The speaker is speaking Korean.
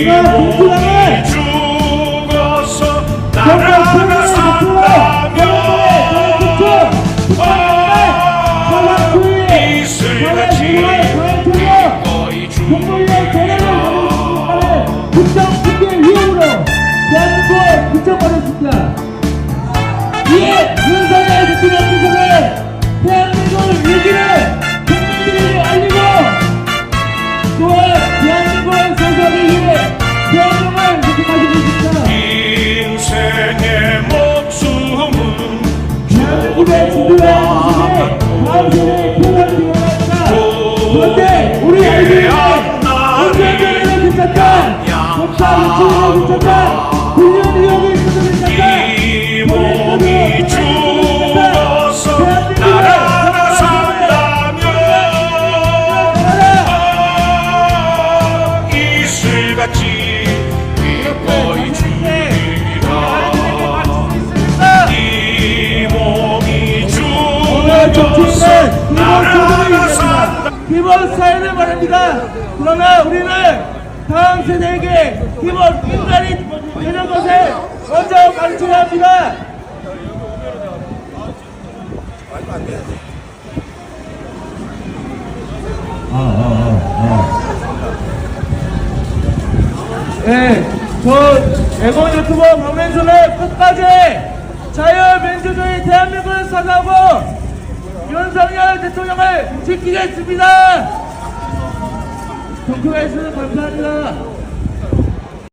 이거 공수당을 윤석열 대통령께서는 대한민국 위기를 국민들에게 알리고 또한 대한민국을 선사하기 병을 선택하신 표현하기 원합니다. 우리 아이들 죽어서 기본 소득을. 기본 사회를 말합니다. 그러나 우리는 다음 세대에게 기본 인간이 되는 것을 먼저 가르쳐야 합니다. 네, 저 에고 유튜버 박명수는 끝까지 자유민주주의 대한민국을 사랑하고 윤석열 대통령을 지키겠습니다. 주셔서 감사합니다.